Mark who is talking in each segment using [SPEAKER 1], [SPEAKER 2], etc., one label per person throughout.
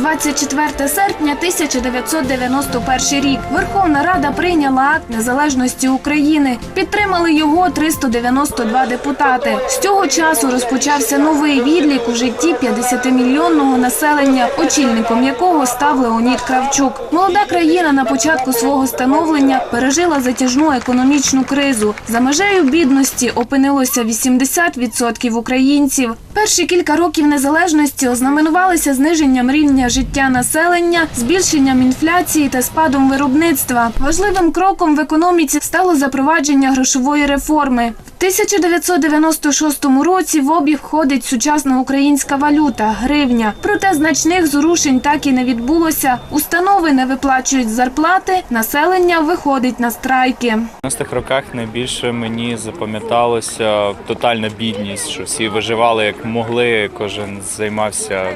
[SPEAKER 1] 24 серпня 1991 рік. Верховна Рада прийняла акт незалежності України. Підтримали його 392 депутати. З цього часу розпочався новий відлік у житті 50-мільйонного населення, очільником якого став Леонід Кравчук. Молода країна на початку свого становлення пережила затяжну економічну кризу. За межею бідності опинилося 80% українців. Перші кілька років незалежності ознаменувалися зниженням рівня життя населення, збільшенням інфляції та спадом виробництва. Важливим кроком в економіці стало запровадження грошової реформи. В 1996 році в обіг входить сучасна українська валюта гривня. Проте значних зрушень так і не відбулося. Установи не виплачують зарплати, населення виходить на страйки.
[SPEAKER 2] В 90-х роках найбільше мені запам'яталося тотальна бідність, що всі виживали як могли, кожен займався,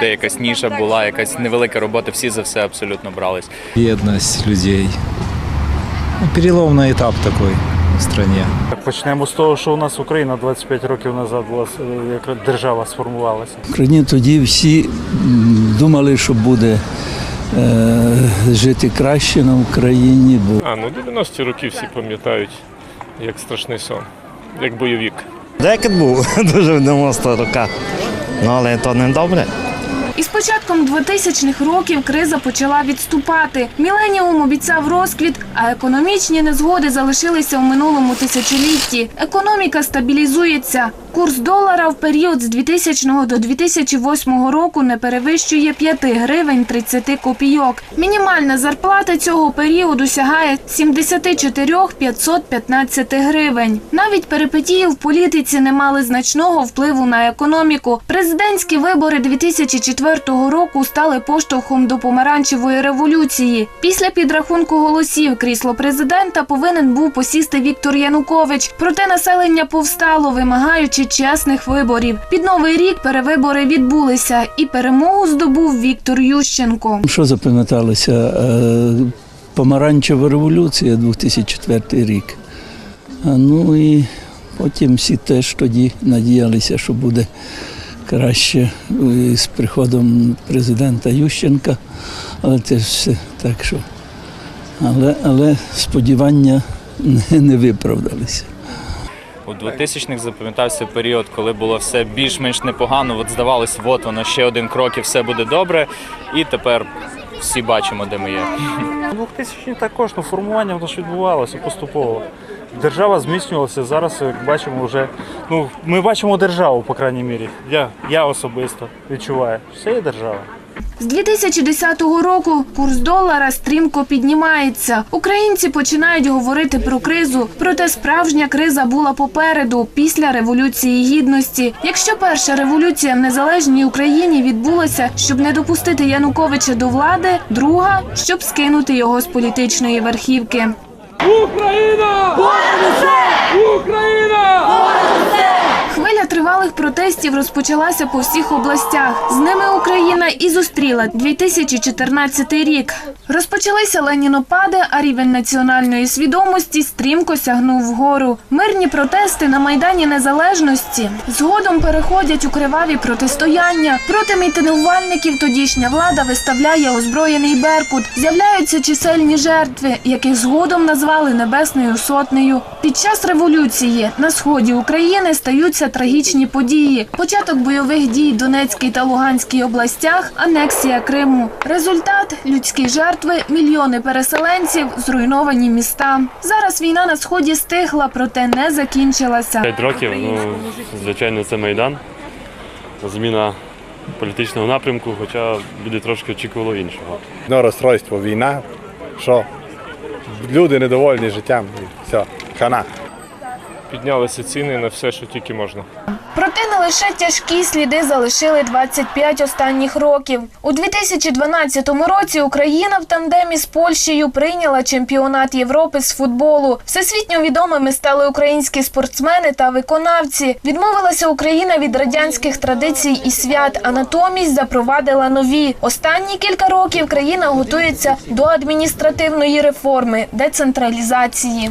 [SPEAKER 2] де якась ніша була, якась невелика робота, всі за все абсолютно брались.
[SPEAKER 3] бедность людей. Ну, переломный этап такой в стране.
[SPEAKER 4] Почнемо з того, що у нас Україна 25 років назад була е, як держава сформувалася.
[SPEAKER 5] В Україні тоді всі думали, що буде е, жити краще на Україні,
[SPEAKER 6] А, ну 90-ті роки всі пам'ятають, як страшний сон, як бойовик.
[SPEAKER 7] Декет був дуже в 90 роках. Ну, але то не добре.
[SPEAKER 1] Із початком 2000-х років криза почала відступати. Міленіум обіцяв розквіт, а економічні незгоди залишилися у минулому тисячолітті. Економіка стабілізується. Курс долара в період з 2000 до 2008 року не перевищує 5 гривень 30 копійок. Мінімальна зарплата цього періоду сягає 74 515 гривень. Навіть перипетії в політиці не мали значного впливу на економіку. Президентські вибори 2004 року стали поштовхом до помаранчевої революції. Після підрахунку голосів крісло президента повинен був посісти Віктор Янукович. Проте населення повстало, вимагаючи чесних виборів. Під новий рік перевибори відбулися, і перемогу здобув Віктор Ющенко.
[SPEAKER 5] що запам'яталося? Е, Помаранчева революція 2004 рік. Ну і потім всі теж тоді надіялися, що буде краще е, з приходом президента Ющенка. Але це все так, що. Але, але сподівання не, не виправдалися.
[SPEAKER 2] У 2000-х запам'ятався період, коли було все більш-менш непогано. От здавалось, от воно ще один крок і все буде добре. І тепер всі бачимо, де ми є.
[SPEAKER 4] 2000 також ну, формування воно ж відбувалося поступово. Держава зміцнювалася. Зараз, як бачимо, вже ну ми бачимо державу, по крайній мірі. Я, я особисто відчуваю. Все є держава.
[SPEAKER 1] З 2010 року курс долара стрімко піднімається. Українці починають говорити про кризу. Проте справжня криза була попереду після революції гідності. Якщо перша революція в незалежній Україні відбулася, щоб не допустити Януковича до влади, друга щоб скинути його з політичної верхівки. Хвиля протестів розпочалася по всіх областях. З ними Україна і зустріла 2014 рік. Розпочалися ленінопади, а рівень національної свідомості стрімко сягнув вгору. Мирні протести на майдані незалежності згодом переходять у криваві протистояння. Проти мітингувальників тодішня влада виставляє озброєний беркут. З'являються чисельні жертви, яких згодом назвали небесною сотнею. Під час революції на сході України стаються трагічні події. Початок бойових дій в Донецькій та Луганській областях, анексія Криму. Результат людські жертви, мільйони переселенців, зруйновані міста. Зараз війна на сході стихла, проте не закінчилася.
[SPEAKER 6] П'ять років, ну, звичайно, це Майдан. Зміна політичного напрямку, хоча люди трошки очікували іншого.
[SPEAKER 8] Ну, розстройство, війна, що люди недовольні життям і все, хана.
[SPEAKER 6] Піднялися ціни на все, що тільки можна.
[SPEAKER 1] Проте не лише тяжкі сліди залишили 25 останніх років. У 2012 році Україна в тандемі з Польщею прийняла чемпіонат Європи з футболу. Всесвітньо відомими стали українські спортсмени та виконавці. Відмовилася Україна від радянських традицій і свят, а натомість запровадила нові. Останні кілька років країна готується до адміністративної реформи, децентралізації.